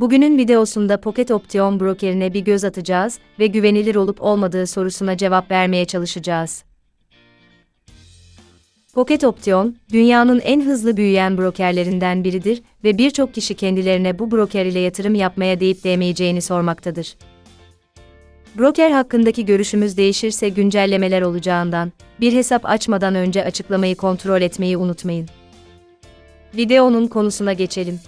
Bugünün videosunda Pocket Option brokerine bir göz atacağız ve güvenilir olup olmadığı sorusuna cevap vermeye çalışacağız. Pocket Option, dünyanın en hızlı büyüyen brokerlerinden biridir ve birçok kişi kendilerine bu broker ile yatırım yapmaya deyip değmeyeceğini sormaktadır. Broker hakkındaki görüşümüz değişirse güncellemeler olacağından, bir hesap açmadan önce açıklamayı kontrol etmeyi unutmayın. Videonun konusuna geçelim.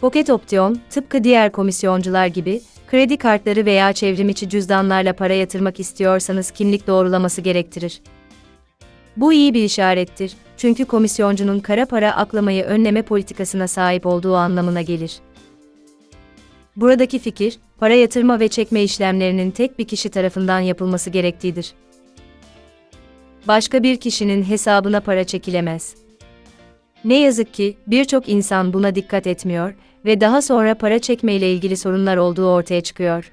Pocket Option, tıpkı diğer komisyoncular gibi, kredi kartları veya çevrimiçi cüzdanlarla para yatırmak istiyorsanız kimlik doğrulaması gerektirir. Bu iyi bir işarettir, çünkü komisyoncunun kara para aklamayı önleme politikasına sahip olduğu anlamına gelir. Buradaki fikir, para yatırma ve çekme işlemlerinin tek bir kişi tarafından yapılması gerektiğidir. Başka bir kişinin hesabına para çekilemez. Ne yazık ki birçok insan buna dikkat etmiyor ve daha sonra para çekme ile ilgili sorunlar olduğu ortaya çıkıyor.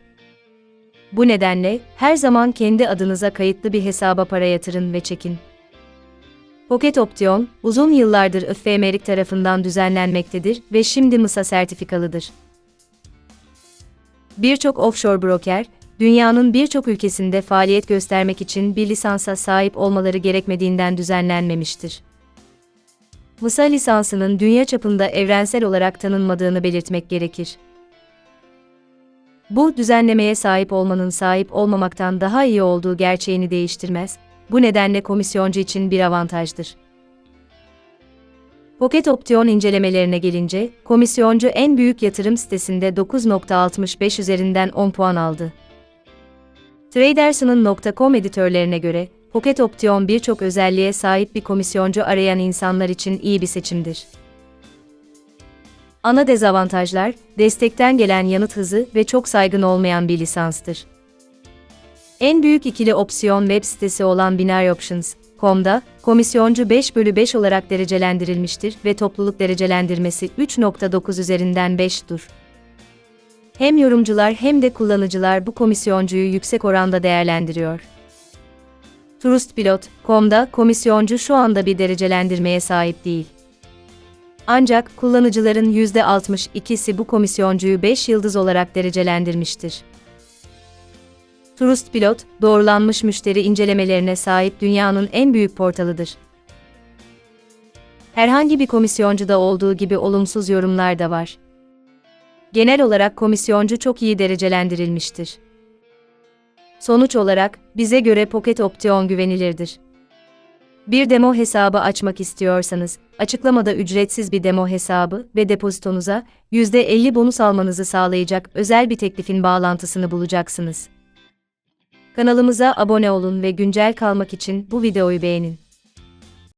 Bu nedenle her zaman kendi adınıza kayıtlı bir hesaba para yatırın ve çekin. Pocket Option, uzun yıllardır IFMERIK tarafından düzenlenmektedir ve şimdi MISA sertifikalıdır. Birçok offshore broker, dünyanın birçok ülkesinde faaliyet göstermek için bir lisansa sahip olmaları gerekmediğinden düzenlenmemiştir. MISA lisansının dünya çapında evrensel olarak tanınmadığını belirtmek gerekir. Bu, düzenlemeye sahip olmanın sahip olmamaktan daha iyi olduğu gerçeğini değiştirmez, bu nedenle komisyoncu için bir avantajdır. Pocket Option incelemelerine gelince, komisyoncu en büyük yatırım sitesinde 9.65 üzerinden 10 puan aldı. Traders'ın.com editörlerine göre, Pocket Option birçok özelliğe sahip bir komisyoncu arayan insanlar için iyi bir seçimdir. Ana dezavantajlar, destekten gelen yanıt hızı ve çok saygın olmayan bir lisanstır. En büyük ikili opsiyon web sitesi olan binaryoptions.com'da, komisyoncu 5 bölü 5 olarak derecelendirilmiştir ve topluluk derecelendirmesi 3.9 üzerinden 5'dur. Hem yorumcular hem de kullanıcılar bu komisyoncuyu yüksek oranda değerlendiriyor. Trustpilot.com'da komisyoncu şu anda bir derecelendirmeye sahip değil. Ancak kullanıcıların %62'si bu komisyoncuyu 5 yıldız olarak derecelendirmiştir. Trustpilot, doğrulanmış müşteri incelemelerine sahip dünyanın en büyük portalıdır. Herhangi bir komisyoncuda olduğu gibi olumsuz yorumlar da var. Genel olarak komisyoncu çok iyi derecelendirilmiştir. Sonuç olarak, bize göre Pocket Option güvenilirdir. Bir demo hesabı açmak istiyorsanız, açıklamada ücretsiz bir demo hesabı ve depozitonuza %50 bonus almanızı sağlayacak özel bir teklifin bağlantısını bulacaksınız. Kanalımıza abone olun ve güncel kalmak için bu videoyu beğenin.